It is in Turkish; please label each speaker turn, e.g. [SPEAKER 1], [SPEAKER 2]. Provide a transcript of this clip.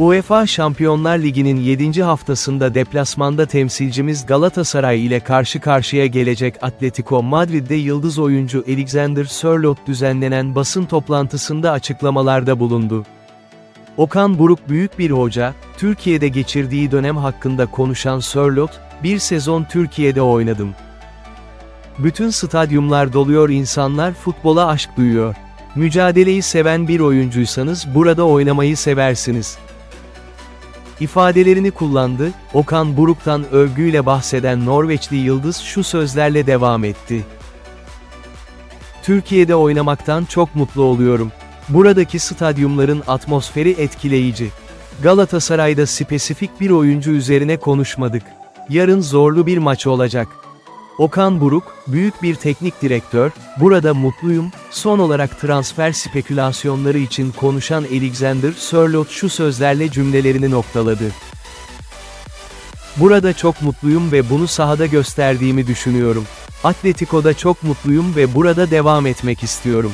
[SPEAKER 1] UEFA Şampiyonlar Ligi'nin 7. haftasında deplasmanda temsilcimiz Galatasaray ile karşı karşıya gelecek Atletico Madrid'de yıldız oyuncu Alexander Sörloth düzenlenen basın toplantısında açıklamalarda bulundu. Okan Buruk büyük bir hoca, Türkiye'de geçirdiği dönem hakkında konuşan Sörloth, bir sezon Türkiye'de oynadım. Bütün stadyumlar doluyor insanlar futbola aşk duyuyor. Mücadeleyi seven bir oyuncuysanız burada oynamayı seversiniz. İfadelerini kullandı, Okan Buruk'tan övgüyle bahseden Norveçli Yıldız şu sözlerle devam etti. Türkiye'de oynamaktan çok mutlu oluyorum. Buradaki stadyumların atmosferi etkileyici. Galatasaray'da spesifik bir oyuncu üzerine konuşmadık. Yarın zorlu bir maç olacak. Okan Buruk, büyük bir teknik direktör, burada mutluyum, son olarak transfer spekülasyonları için konuşan Alexander Sörloth şu sözlerle cümlelerini noktaladı. Burada çok mutluyum ve bunu sahada gösterdiğimi düşünüyorum. Atletico'da çok mutluyum ve burada devam etmek istiyorum.